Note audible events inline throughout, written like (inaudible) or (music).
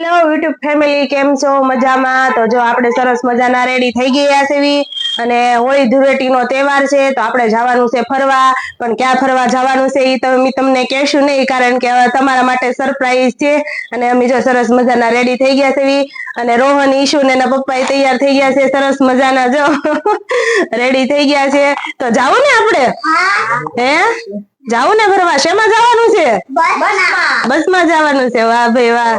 Hello YouTube family કેમ છો? મજામાં? તો જો આપણે સરસ મજાના રેડી થઈ ગયા છે અને હોળી ધૂળેટીનો તહેવાર છે તો આપણે જવાનું છે ફરવા. પણ ક્યાં ફરવા જવાનું છે એ તો તમને કહેશું નહીં કારણ કે તમારા માટે સરપ્રાઈઝ છે. અને અમે જો સરસ મજાના રેડી થઈ ગયા છે અને રોહન ઈશુ ને એના પપ્પા તૈયાર થઈ ગયા છે સરસ મજાના જો. (laughs) રેડી થઈ ગયા છે. તો જાવું ને આપણે. હે? જાવું ને ફરવા? શેમાં જવાનું છે? બસમાં. જવાનું છે? વાહ ભાઈ વાહ.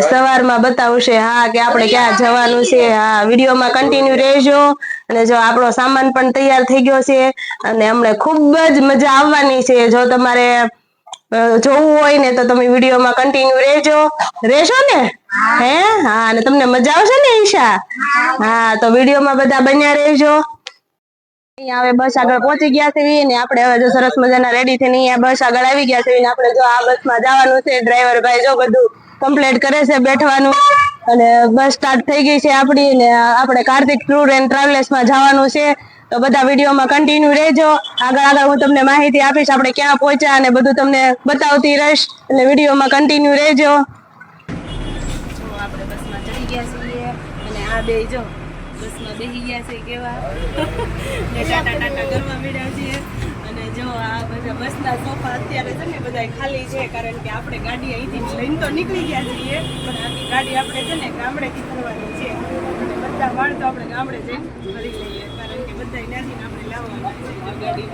સવારમાં બતાવશે હા કે આપણે ક્યાં જવાનું છે? હા વિડીયોમાં કન્ટિન્યુ રહેજો. અને જો આપણો સામાન પણ તૈયાર થઈ ગયો છે અને અમને ખૂબ જ મજા આવવાની છે. જો તમારે જોવું હોય ને તો તમે વિડીયોમાં કન્ટિન્યુ રહેજો. રહેશો ને? હે. હા? અને તમને મજા આવશે ને ઈશા? હા તો વિડીયોમાં બધા બન્યા રહેજો. અહીંયા હવે બસ આગળ પહોંચી ગયા છે ને આપણે હવે જો સરસ મજાના રેડી થઈને અહીંયા બસ આગળ આવી ગયા છે ને આપણે જો આ બસમાં જવાનું છે. ડ્રાઈવર ભાઈ જો બધું કમ્પ્લીટ કરે છે બેઠવાનું. અને બસ સ્ટાર્ટ થઈ ગઈ છે આપણી ને આપણે કાર્તિક ટૂર એન્ડ ટ્રાવેલ્સમાં જવાનું છે. તો બધા વિડીયોમાં કન્ટિન્યુ રહેજો. આગળ આગળ હું તમને માહિતી આપીશ આપણે ક્યાં પહોંચ્યા અને બધું તમને બતાવતી રહીશ. એટલે વિડીયોમાં કન્ટિન્યુ રહેજો. આપણે બસમાં ચડી ગયા છીએ અને આ બે જો બસમાં બેસી ગયા છે કેવા? ને ટાટા ટાટા કરવા મળ્યા છીએ અને જો આ બધા બસના સોફા અત્યારે છે ને બધા ખાલી છે કારણ કે આપણે ગાડી અહીંથી લઈને તો નીકળી ગયા છીએ પણ આખી ગાડી આપણે છે ને ગામડેથી ફરવાની છે બધા માણસો આપણે ગામડે જઈને ફરી લઈએ કારણ કે બધા ત્યાંથી આપણે લાવવાના છે જો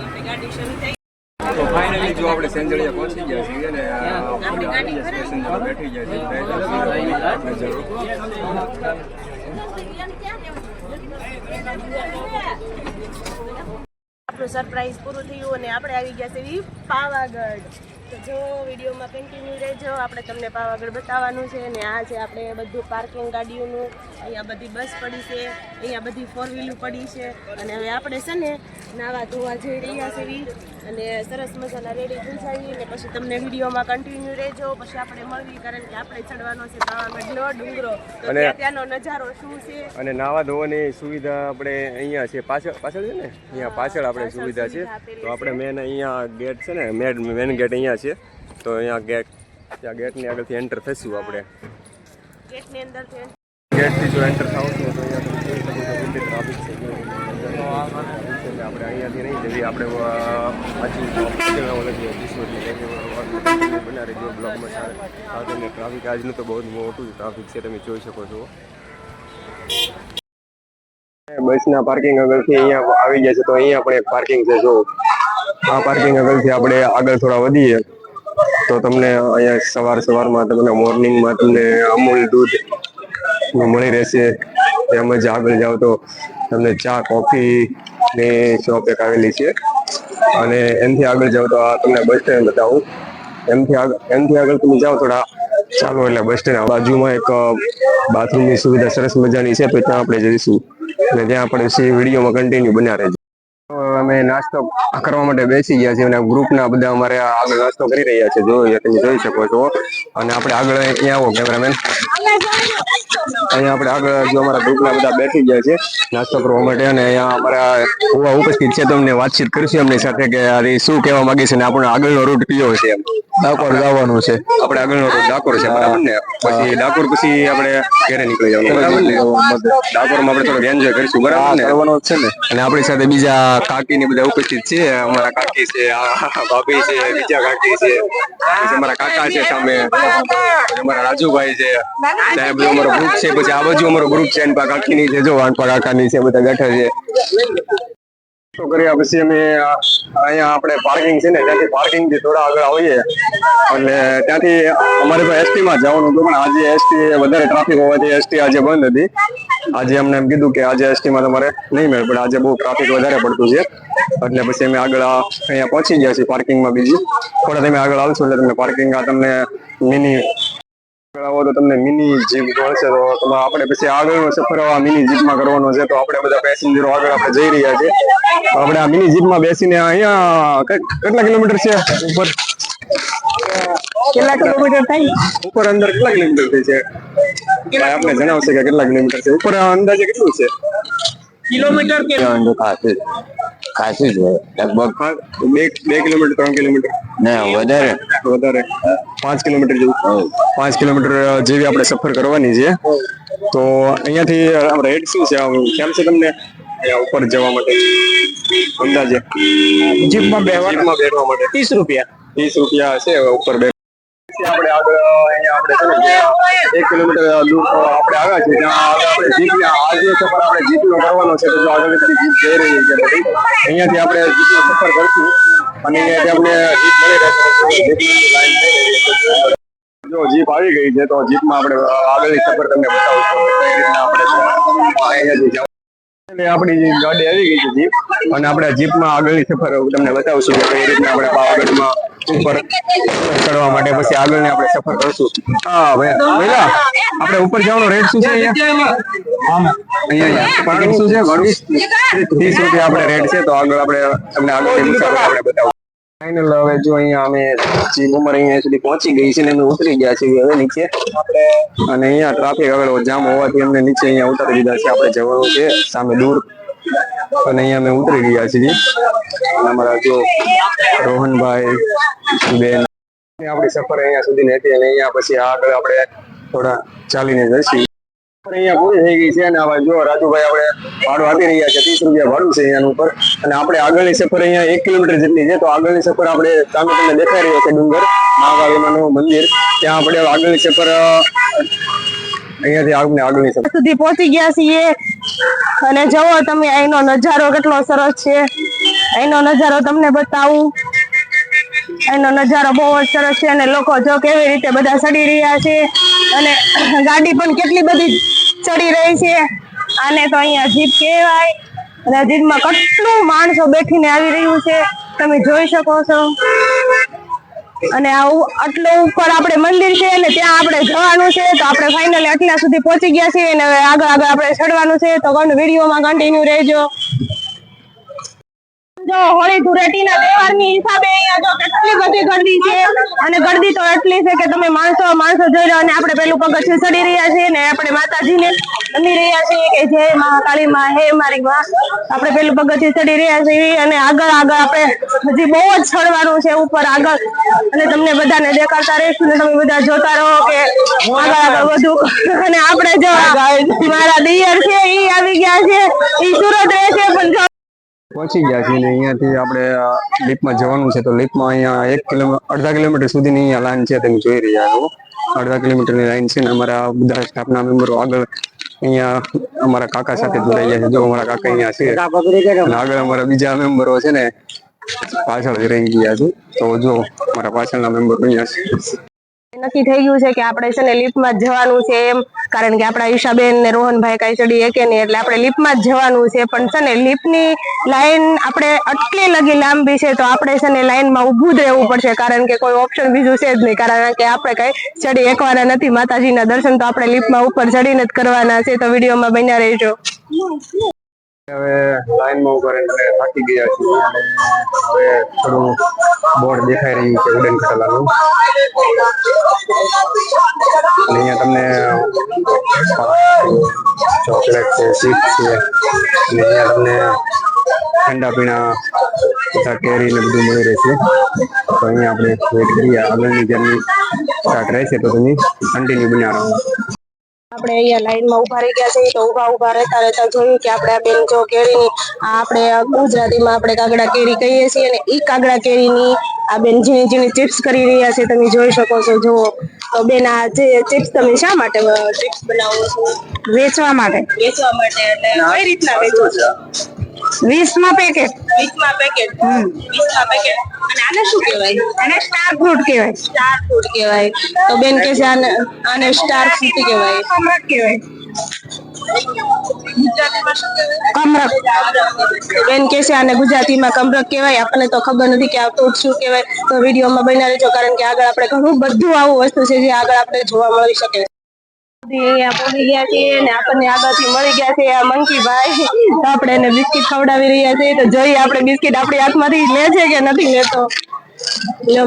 આપણે ગાડી શરૂ થઈ તો ફાઇનલી જો આપણે સેન્જળિયા પહોંચી ગયા છીએ અને આપણે સ્ટેશન પર બેઠી ગયા છીએ જરૂર આપણું સરપ્રાઈઝ પૂરું થયું અને આપણે આવી ગયા છે પાવાગઢ. તો જો વિડીયોમાં કન્ટિન્યુ રહેજો, આપણે તમને પાવાગઢ બતાવવાનું છે અને આ છે આપણે બધું પાર્કિંગ ગાડીઓનું. અહીંયા બધી બસ પડી છે, અહીંયા બધી ફોર વ્હીલું પડી છે અને હવે આપણે છે ને નાવા ધોવા જઈ રહ્યા છે. અને સરસ મજાના રેડી થઈ જાય અને પછી તમને વિડીયોમાં કન્ટિન્યુ રહેજો. પછી આપણે મળવી કારણ કે આપણે ચડવાનો છે પાવાગઢનો ડુંગરો. અને- ત્યાંનો નજારો શું છે? અને નાવા ધોવાની સુવિધા આપણે અહીંયા છે પાછળ પાછળ છે ને? અહીંયા પાછળ આપણે સુવિધા છે. તો આપણે મેન અહીંયા ગેટ છે ને મેન મેન ગેટ અહીંયા છે. તો અહીંયા ગેટ ત્યાં ગેટની આગળથી એન્ટર થઈશું આપણે. ગેટની અંદરથી ગેટથી જો એન્ટર થાવ છો તો અહીંયા જોઈ શકો છો કેટલી ટ્રાફિક છે. આપણે અહીંયાથી નહીં જઈએ, આપણે પાછી બના રહેજો બ્લોગમાં તમને ટ્રાફિક આજનું તો બહુ જ મોટું ટ્રાફિક છે, તમે જોઈ શકો છો. બસના પાર્કિંગ આગળથી અહીંયા આવી જાય છે, તો અહીંયા પણ એક પાર્કિંગ છે, જો. આ પાર્કિંગ આગળથી આપણે આગળ થોડા વધીએ. તો તમને અહીંયા સવાર સવારમાં તમને મોર્નિંગમાં તમને અમૂલ દૂધ મળી રહેશે. તેમજ આગળ જાઓ તો તમને ચા કોફી ની શોપ એક આવેલી છે. અને એનાથી આગળ જાઓ તો આ તમને બસ સ્ટેન્ડ બતાવું. એમથી આગળ એમથી આગળ તમે જાઓ થોડા, ચાલો એટલે બસ સ્ટેન્ડ બાજુમાં એક બાથરૂમની સુવિધા સરસ મજાની છે, તો ત્યાં આપણે જઈશું. અને ત્યાં આપણે વિડીયોમાં કન્ટિન્યુ બન્યા રહેજો. અમે નાસ્તો કરવા માટે બેસી ગયા છીએ અને ગ્રુપના બધા અમારે આગળ નાસ્તો કરી રહ્યા છે. જોઈએ તમે જોઈ શકો છો. અને આપણે આગળ અહીંયા આવો કેમેરામેન? અહીંયા આપણે આગળ જો અમારા ગ્રુપના બધા બેસી ગયા છે નાસ્તો કરવા માટે અને અહીંયા અમારા હોવા ઉપસ્થિત છે. તમને વાતચીત કરીશું એમની સાથે કે આ શું કહેવા માંગે છે ને આપણો આગળનો રૂટ કયો છે એમ. ડાકોર જવાનું છે. આપણે આગળનો રૂટ ડાકોર છે બરાબર ને? પછી ડાકોર પછી આપણે ઘરે નીકળી જવાનું. બરાબર ને? ડાકોરમાં આપણે થોડુંક એન્જોય કરીશું બરાબર ને? કરવાનો છે ને. અને આપણી સાથે બીજા કાકી ને બધા ઉપસ્થિત છે, અમારા કાકી છે ભાભી છે, બીજા કાકી છે અમારા કાકા છે સામે અમારા રાજુભાઈ છે. બધું અમારો ગ્રુપ છે, પછી આ બાજુ અમારો ગ્રુપ છે પાસે કાકીની છે, જો વાનપા કાકાની છે, બધા બેઠા છે. તો કર્યા પછી અમે અહીંયા આપણે પાર્કિંગ છે ને, ત્યાંથી પાર્કિંગથી થોડા આગળ આવીએ. એટલે ત્યાંથી અમારે તો એસટી માં જવાનું હતું, પણ આજે એસટી વધારે ટ્રાફિક હોવાથી એસટી આજે બંધ હતી. આજે અમને એમ કીધું કે આજે એસટી માં તમારે નહીં મળે પણ આજે બહુ ટ્રાફિક વધારે પડતું છે. એટલે પછી અમે આગળ અહીંયા પહોંચી ગયા છીએ પાર્કિંગમાં બીજી થોડા તમે આગળ આવશો એટલે તમને પાર્કિંગ આ તમને મિની આવો તો તમને મિની જીપ મળશે તો આપણે પછી આગળનો સફર આ મિની જીપમાં કરવાનો છે તો આપણે બધા પેસેન્જરો આગળ આપણે જઈ રહ્યા છે તો આપણે આ મિની જીપમાં બેસીને અહીંયા કેટલા કિલોમીટર છે? ઉપર. કેટલા કિલોમીટર થાય? ઉપર અંદર કેટલા કિલોમીટર છે? આપણે જણાવશે કે કેટલા કિલોમીટર છે? ઉપર અંદાજે કેટલું છે? કિલોમીટર કે ખાસી છે લગભગ બે બે કિલોમીટર ત્રણ કિલોમીટર. ના વધારે. વધારે. પાંચ કિલોમીટર જેવું. પાંચ કિલોમીટર જેવી આપણે સફર કરવાની છે. તો અહીંયાથી આમ રેટ શું છે? કેમ છે તમને? અહીંયા ઉપર જવા માટે? અંદાજે? જીપમાં જીપમાં બેઠવા માટે. ત્રીસ રૂપિયા. ત્રીસ રૂપિયા છે ઉપર બે આપણે આગળ અહીંયા આપણે છે ને એક કિલોમીટર દૂર આપણે આવ્યા છે ત્યાં આપણે જીપ આજે સફર આપણે જીપનો કરવાનો છે તો જો આગળ જીપ જઈ રહી છે અહીંયાથી આપણે જીપનો સફર કરશું. અને અહીંયાથી આપણે જીપ મળી રહેશે જો જીપ આવી ગઈ છે તો જીપમાં આપણે આગળની સફર તમને બતાવશું. કઈ રીતના આપણે અહીંયાથી આપણી ગાડી આવી ગઈ છે જીપ અને આપણે જીપમાં આગળની સફર તમને બતાવશું કે કઈ રીતના આપણે પાવાગઢમાં ઉપર ચડવા માટે પછી આગળની આપણે સફર કરશું. હા, ભાઈ આપણે ઉપર જવાનો રેટ શું છે અહીંયા? શું છે? ત્રીસ રૂપિયા આપણે રેટ છે, તો આગળ આપણે તમને મુસાફરી આપણે બતાવું. ફાઇનલ હવે જો અહીંયા અમે જે ઉમર અહીંયા સુધી પહોંચી ગઈ છે ને અમે ઉતરી ગયા છીએ, હવે નીચે. અને અહીંયા ટ્રાફિક આગળ જામ હોવાથી અમને નીચે અહીંયા ઉતારી દીધા છે, આપણે જવાનું છે, સામે દૂર. અને અહીંયા અમે ઉતરી ગયા છીએ. અમારા જો રોહનભાઈ, બેન આપણી સફર અહીંયા સુધી હતી અને અહીંયા પછી આગળ આપણે થોડા ચાલીને જઈશું. અહીંયા પૂરી થઈ ગઈ છે અને હવે જો રાજુભાઈ આપણે ભાડું આપી રહ્યા છે, ત્રીસ રૂપિયા ભાડું છે અહીંયાનું ઉપર. અને આપણે આગળની સફર અહીંયા એક કિલોમીટર જેટલી છે, તો આગળની સફર આપણે સામે તમને દેખાઈ રહ્યો છે ડુંગર મહાકાળીમાનું મંદિર. ત્યાં આપણે આગળની સફર અહીંયાથી આપણે આગળની સફર. સુધી પહોંચી ગયા છીએ. અને જુઓ તમે, અહીંનો નજારો કેટલો સરસ છે. અહીંનો નજારો તમને બતાવું. અહીંનો નજારો બહુ જ સરસ છે અને લોકો જો કેવી રીતે બધા ચડી રહ્યા છે અને ગાડી પણ કેટલી બધી ચડી રહી છે. આને તો અહીંયા જીપ કહેવાય. અને જીપમાં કેટલું માણસો બેઠીને આવી રહ્યું છે. તમે જોઈ શકો છો. અને આ આટલું ઉપર આપણે મંદિર છે અને ત્યાં આપણે જવાનું છે, તો આપણે ફાઇનલી આટલા સુધી પહોંચી ગયા છીએ અને આગળ આગળ આપણે ચડવાનું છે. તો વિડીયોમાં કન્ટિન્યુ રહેજો. હોળી ધૂળેટીના તહેવારની હિસાબે અહીંયા જો કેટલી બધી ગરદી છે અને ગરદી તો એટલી છે કે તમે માણસો માણસો જોઈ રહ્યો અને આપણે પેલું પગથિયું ચડી રહ્યા છીએ ને આપણે માતાજીને નમી રહ્યા છીએ કે જય મહાકાળી માં હે મારી માં. આપણે પેલું પગથિયું ચડી રહ્યા છીએ અને આગળ આગળ આપણે હજી બહુ જ ચડવાનું છે ઉપર આગળ. અને તમને બધાને દેખાડતા રહીશું ને તમે બધા જોતા રહો કે આગળ આગળ વધુ. અને આપણે જો મારા દિયર છે એ આવી ગયા છે. એ સુરત રહે છે પણ જો પહોંચી ગયા છીએ ને અહીંયાથી આપણે લિફ્ટમાં જવાનું છે. તો લિફ્ટમાં અહીંયા એક કિલોમીટર અડધા કિલોમીટર સુધીની અહીંયા લાઈન છે તમે જોઈ રહ્યા છો. અડધા કિલોમીટરની લાઈન છે ને અમારા બધા સ્ટાફના મેમ્બરો આગળ અહીંયા અમારા કાકા સાથે જોડાઈ ગયા છે. જો અમારા કાકા અહીંયા છે. આગળ અમારા બીજા મેમ્બરો છે ને પાછળ રહી ગયા છે. તો જો અમારા પાછળના મેમ્બરો અહીંયા છે. નક્કી થઈ ગયું છે કે આપણે છે ને લિફ્ટમાં જ જવાનું છે એમ. કારણ કે આપણા ઈશાબેન ને રોહનભાઈ કઈ ચડી એકે નહીં એટલે આપણે લિફ્ટમાં જ જવાનું છે. પણ છે ને લિફ્ટની લાઈન આપણે આટલી લગી લાંબી છે તો આપણે છે ને લાઈનમાં ઊભું જ રહેવું પડશે. કારણ કે કોઈ ઓપ્શન બીજું છે જ નહીં. કારણ કે આપણે કઈ ચડી એકવાના નથી. માતાજીના દર્શન તો આપણે લિફ્ટમાં ઉપર ચડીને જ કરવાના છે. તો વિડીયોમાં બન્યા રહેજો. હવે લાઈનમાં ઊભા રહીને થાકી ગયા છીએ અને હવે થોડું બોર્ડ દેખાઈ રહ્યું છે ઉડન કટલાનું. અને અહીંયા તમને ચોકલેટ છે ચીપ છે, અને અહીંયા તમને ઠંડા પીણા બધા કેરી ને બધું મળી રહેશે. તો અહીંયા આપણે વેટ કરીએ. આગળની જર્ની સ્ટાર્ટ રહેશે તો તમે કન્ટિન્યુ બન્યા આપણે અહીંયા લાઈનમાં ઊભા રહી ગયા છે તો ઊભા ઊભા રહેતા રહેતા જોયું કે આપણે આ બેન જો કેરીની આપણે ગુજરાતીમાં આપણે કાગડા કેરી કહીએ છીએ અને એ કાગડા કેરીની આ બેન ઝીણી ઝીણી ચિપ્સ કરી રહ્યા છે તમે જોઈ શકો છો જુઓ. તો બેન આ જે ચિપ્સ તમે શા માટે ચિપ્સ બનાવો છો? વેચવા માટે. વેચવા માટે એટલે કઈ રીતના વેચો છો. વીસમાં પેકેટ વીસમાં પેકેટ વીસમાં પેકેટ અને આને શું કહેવાય? આને સ્ટાર ફ્રૂટ કહેવાય. સ્ટાર ફ્રૂટ કહેવાય. તો બેન કે છે આને આને સ્ટાર ફ્રૂટ કહેવાય. કમરક કહેવાય. કમરક. બેન કે છે આને ગુજરાતીમાં કમરક કહેવાય. આપણને તો ખબર નથી કે આ ફ્રૂટ શું કહેવાય. તો વિડીયોમાં બનાવી રહેજો કારણ કે આગળ આપણે ઘણું બધું આવું વસ્તુ છે જે આગળ આપણે જોવા મળી શકે. પહોંચી ગયા છીએ ને આપણને આગળથી મળી ગયા છે આ મંકીભાઈ આપણે એને બિસ્કિટ ખવડાવી રહ્યા છીએ. તો જોઈએ આપણે બિસ્કિટ આપણી હાથમાંથી. લે છે કે નથી લેતો?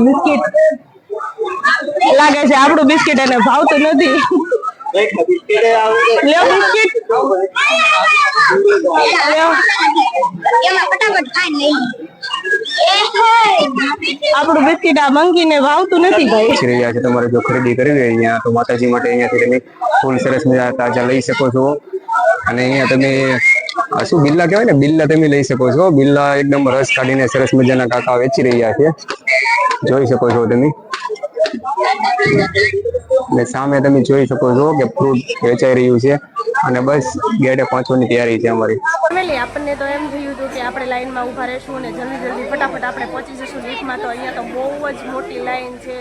બિસ્કિટ. લાગે છે આપણું બિસ્કિટ એને ભાવતું નથી. લ્યો આપણું બિસ્કીટ આ મંકીને વાવતું નથી ભાઈ. વેચી રહ્યા છે તમારે જો ખરીદી કરવી હોય અહીંયા, તો માતાજી માટે અહીંયાથી તમે ફૂલ સરસ મજા તાજા લઈ શકો છો. અને અહીંયા તમે શું બિલ્લા કહેવાય ને? બિલ્લા તમે લઈ શકો છો. બિલ્લા એકદમ રસ કાઢીને સરસ મજાના કાકા વેચી રહ્યા છે. જોઈ શકો છો તમે. અને સામે તમે જોઈ શકો છો કે ફ્રૂટ વેચાઈ રહ્યું છે. અને બસ ગેટે પહોંચવાની તૈયારી છે અમારી. ફેમિલી, આપણને તો એમ થયું હતું કે આપણે લાઈનમાં ઊભા રહેશું અને જલ્દી જલ્દી ફટાફટ આપણે પહોંચી જશું. લીફમાં તો અહીંયા તો બહુ જ મોટી લાઈન છે.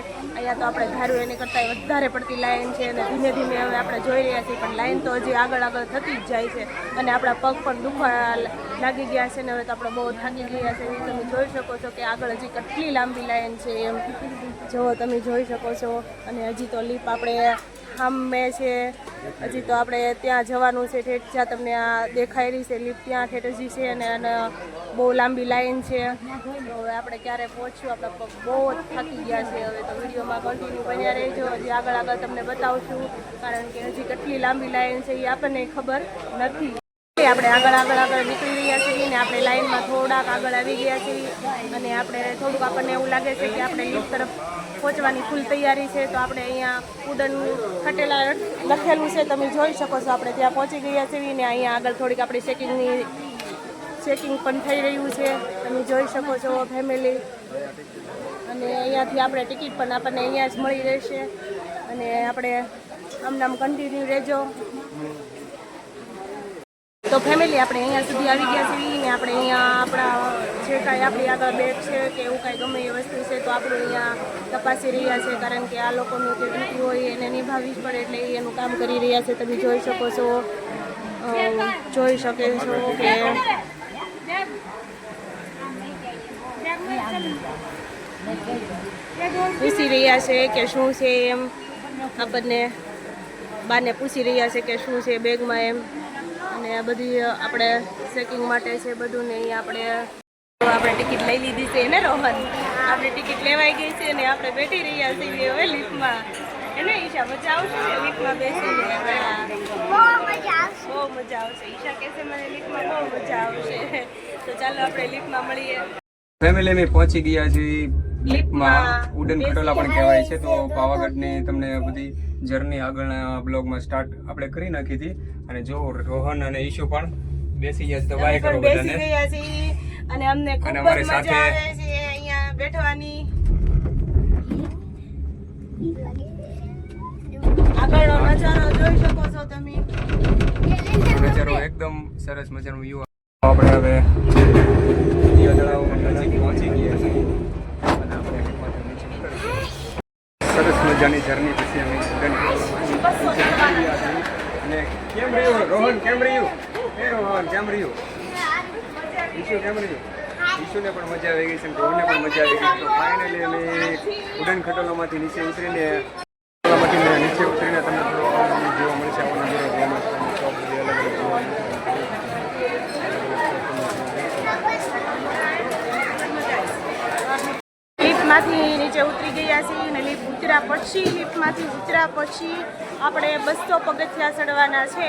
અહીંયા તો આપણે ધાર્યું એની કરતાં વધારે પડતી લાઈન છે અને ધીમે ધીમે હવે આપણે જોઈ રહ્યા છીએ, પણ લાઈન તો હજી આગળ આગળ થતી જ જાય છે અને આપણા પગ પણ દુખવા લાગી ગયા છે ને હવે તો આપણે બહુ થાકી ગયા છે. એ તમે જોઈ શકો છો કે આગળ હજી કેટલી લાંબી લાઈન છે એમ. જો તમે જોઈ શકો છો અને હજી તો લીપ આપણે સામે છે. હજી તો આપણે ત્યાં જવાનું છે ઠેઠ. જ્યાં તમને આ દેખાઈ રહી છે લિફ્ટ ત્યાં ઠેઠ હજી છે અને અને બહુ લાંબી લાઈન છે. હવે આપણે ક્યારે પહોંચ્યું આપણે બહુ જ થાકી ગયા છે. હવે તો વિડીયોમાં કન્ટિન્યુ બન્યા રહેજો. હજી આગળ આગળ તમને બતાવશું. કારણ કે હજી કેટલી લાંબી લાઈન છે એ આપણને ખબર નથી. આપણે આગળ આગળ આગળ નીકળી રહ્યા છીએ ને આપણે લાઈનમાં થોડાક આગળ આવી ગયા છીએ અને આપણે થોડુંક આપણને એવું લાગે છે કે આપણે લિફ્ટ તરફ પહોંચવાની ફૂલ તૈયારી છે, તો આપણે અહીંયા ઉડન ખટેલા લખેલું છે, તમે જોઈ શકો છો આપણે ત્યાં પહોંચી ગયા છીએ ને અહીંયા આગળ થોડીક આપણી ચેકિંગની ચેકિંગ પણ થઈ રહ્યું છે, તમે જોઈ શકો છો ફેમિલી અને અહીંયાથી આપણે ટિકિટ પણ આપણને અહીંયા જ મળી રહેશે. અને આપણે આમ નામ કન્ટિન્યુ રહેજો. તો ફેમિલી આપણે અહીંયા સુધી આવી ગયા છીએ આપણે અહીંયા આપણા જે કાંઈ આપણી આગળ બેગ છે કે એવું કાંઈ ગમે એ વસ્તુ છે, તો આપણે અહીંયા તપાસી રહ્યા છે કારણ કે આ લોકોની જે ડ્યુટી હોય એને નિભાવવી જ પડે એટલે એનું કામ કરી રહ્યા છે. તમે જોઈ શકો છો જોઈ શકે છો કે પૂછી રહ્યા છે કે શું છે એમ. આપણને બાને પૂછી રહ્યા છે કે શું છે બેગમાં એમ. અને આ બધી આપણે ચેકિંગ માટે છે બધું ને અહીંયા આપણે આપણે ટિકિટ લઈ લીધી છે ને રોહન? આપણે ટિકિટ લેવાઈ ગઈ છે ને આપણે બેઠી રહ્યા છીએ હવે લિફ્ટમાં એને ઈશા મજા આવશે ને લિફ્ટમાં બેસીને? બહુ મજા આવશે. બહુ મજા આવશે. ઈશા કહેશે મને લિફ્ટમાં બહુ મજા આવશે. (laughs) તો ચાલો આપણે લિફ્ટમાં મળીએ. ફેમિલી અમે પહોંચી ગયા છીએ. લિફ્ટમાં ઉડન ખટોલા પણ કહેવાય છે. તો પાવાગઢની તમને બધી જર્ની આગળના બ્લોગમાં સ્ટાર્ટ આપણે કરી નાખી હતી. અને જો રોહન અને ઈશુ પણ બેસી ગયા છે તો બાય કરો બધાને. અને અમને ખૂબ જ મજા આવે છે અહીંયા બેઠવાની. આગળનો નજારો જોઈ શકો છો તમે. નજારો એકદમ સરસ મજાનો વ્યૂ આપણે હવે નજીક પહોંચી ગયા છીએ અને આપણે હિંમત નીચે ઉતરીએ. સરસ મજાની જર્ની પછી અમે. અને કેમ રહ્યું? રોહન, કેમ રહ્યું? એ રોહન, કેમ રહ્યું? ઈશુ, કેમ રહ્યું? ઈશુને પણ મજા આવી ગઈ છે રોહનને પણ મજા આવી ગઈ તો ફાઇનલી અમે ઉડન ખટોલામાંથી નીચે ઉતરીને નીચે ઉતરીને તમને થોડો અવનવી જોવા મળશે આવો નજારો જોવા મળશે તમને શોપ બધી અલગ અલગ જોવા મળશે લિફ્ટમાંથી નીચે ઉતરી ગયા છીએ અને લિફ્ટ ઉતર્યા પછી લિફ્ટમાંથી ઉતર્યા પછી આપણે બસો પગથિયા ચડવાના છે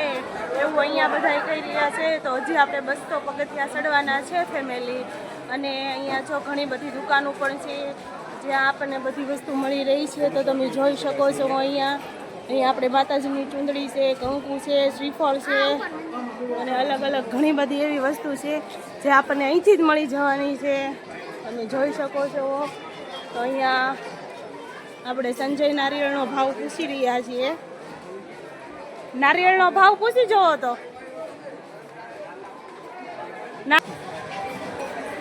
એવું અહીંયા બધા કહી રહ્યા છે. તો હજી આપણે બસો પગથિયા ચડવાના છે ફેમિલી અને અહીંયા જો ઘણી બધી દુકાનો પણ છે, જ્યાં આપણને બધી વસ્તુ મળી રહી છે, તો તમે જોઈ શકો છો અહીંયા. અહીંયા આપણે માતાજીની ચૂંદડી છે કંકુ છે, શ્રીફળ છે અને અલગ અલગ ઘણી બધી એવી વસ્તુ છે, જે આપણને અહીંથી જ મળી જવાની છે. તમે જોઈ શકો છો. તો અહીંયા આપણે સંજય નારિયેળનો ભાવ પૂછી રહ્યા છીએ. નારિયેળનો ભાવ પૂછી જવો તો.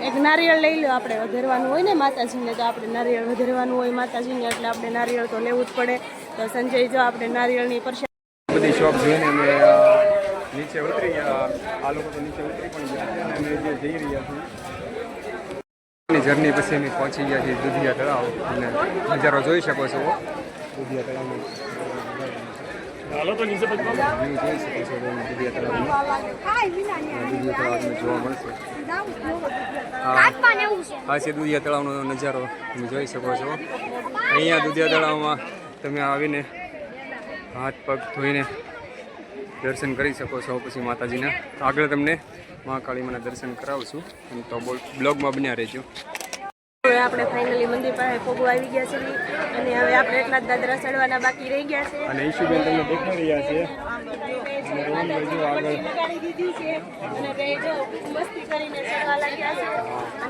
એક નારિયેળ લઈ લો આપણે વધારવાનું હોય ને માતાજીને, તો આપણે નારિયેળ વધારવાનું હોય માતાજીને, એટલે આપણે નારિયેળ તો લેવું જ પડે. તો સંજય જો આપણે નારિયેળની પરસે બધી શોપ જોઈને અમે નીચે ઉતરી આ લોકો તો નીચે ઉતરી પણ ગયા અને અમે જે જઈ રહ્યા છીએ જર્ની પછી અમે પહોંચી ગયા છીએ દુધિયા તળાવ. અને નજારો જોઈ શકો છો. દુધિયા તળાવનો હાલો તો નીચે જોઈ શકો છો દુધિયા તળાવ જોવા મળશે. આ છે દુધિયા તળાવનો નજારો તમે જોઈ શકો છો. અહીંયા દુધિયા તળાવમાં તમે આવીને હાથ પગ ધોઈને દર્શન કરી શકો છો પછી માતાજીના. આગળ તમને મહાકાળીમાના દર્શન કરાવશું અને તો બ્લોગમાં બન્યા રહેજો. આપણે ફાઇનલી મંદિર પાસે ફોગો આવી ગયા છે અને હવે આપણે એટલા જ દાદરા ચડવાના બાકી રહી ગયા છે અને ઈશુબેન તમને દેખાઈ રહ્યા છે. અને છે.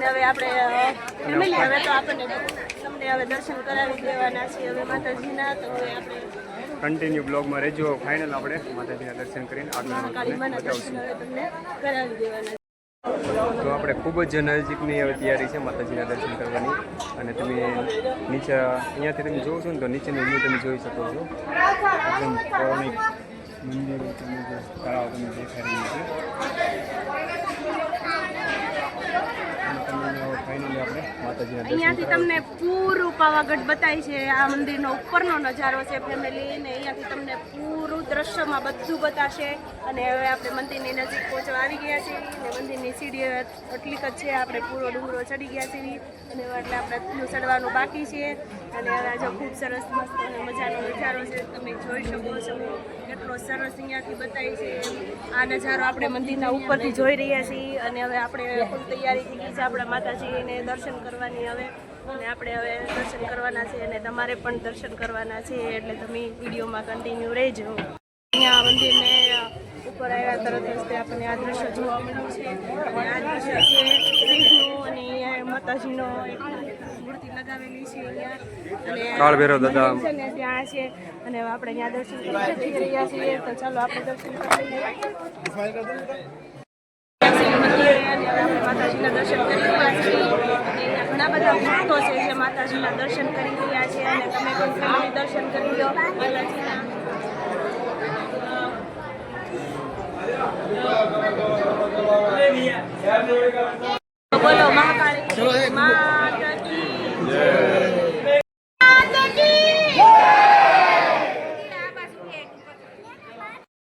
હવે આપણે હવે તો આપણને તમને હવે દર્શન કરાવી દેવાના છે હવે માતાજીના તો હવે આપણે કન્ટિન્યુ બ્લોગમાં રહેજો. ફાઇનલ આપણે માતાજીના દર્શન કરીને આગળ દેવાના. તો આપણે ખૂબ જ નજીકની હવે તૈયારી છે માતાજીના દર્શન કરવાની. અને તમે નીચે અહીંયાથી તમે જોવો છો ને તો નીચેનું વ્યૂ તમે જોઈ શકો છો. એકદમ પૌરાણિક મંદિર તમે તળાવ તમને દેખાઈ રહ્યું છે અને finally આપણે માતાજીના અહીંયાથી તમને પૂરું પાવાગઢ બતાય છે. આ મંદિરનો ઉપરનો નજારો છે ફેમિલી ને. અહીંયાથી તમને પૂરું દ્રશ્યમાં બધું બતાશે. અને હવે આપણે મંદિરની નજીક પહોંચવા આવી ગયા છીએ. અને મંદિરની સીડી એટલીક જ છે. આપણે પૂરો ડુંગરો ચડી ગયા છીએ. અને એટલે આપણે ચડવાનું બાકી છે. અને આજે ખૂબ સરસ મસ્ત અને મજાનો નજારો છે. તમે જોઈ શકો છો. કેટલો સરસ અહીંયાથી બતાય છે આ નજારો આપણે મંદિરના ઉપરથી જોઈ રહ્યા છીએ અને હવે આપણે ફૂલ તૈયારી થઈ ગઈ છે આપણા માતાજીને દર્શન કરવાની હવે. અને આપણે હવે દર્શન કરવાના છે અને તમારે પણ દર્શન કરવાના છે એટલે તમે વિડીયોમાં કન્ટિન્યુ રહેજો. અહીંયા મંદિરને ઉપર આવ્યા તરત જ આપણને આ દ્રશ્ય જોવા મળ્યું છે. આ દ્રશ્ય છે અને માતાજીનો એક મૂર્તિ લગાવેલી છે અહીંયા. અને દાદા. છે ત્યાં છે. અને આપણે ત્યાં દર્શન કરી રહ્યા છીએ. તો ચાલો આપણે દર્શન કરી લઈએ. માતાજીના દર્શન કરી રહ્યા છીએ. ઘણા બધા ભક્તો છે જે માતાજીના દર્શન કરી રહ્યા છે. અને તમે પણ ફેમિલી દર્શન કરી લો. માતાજીના.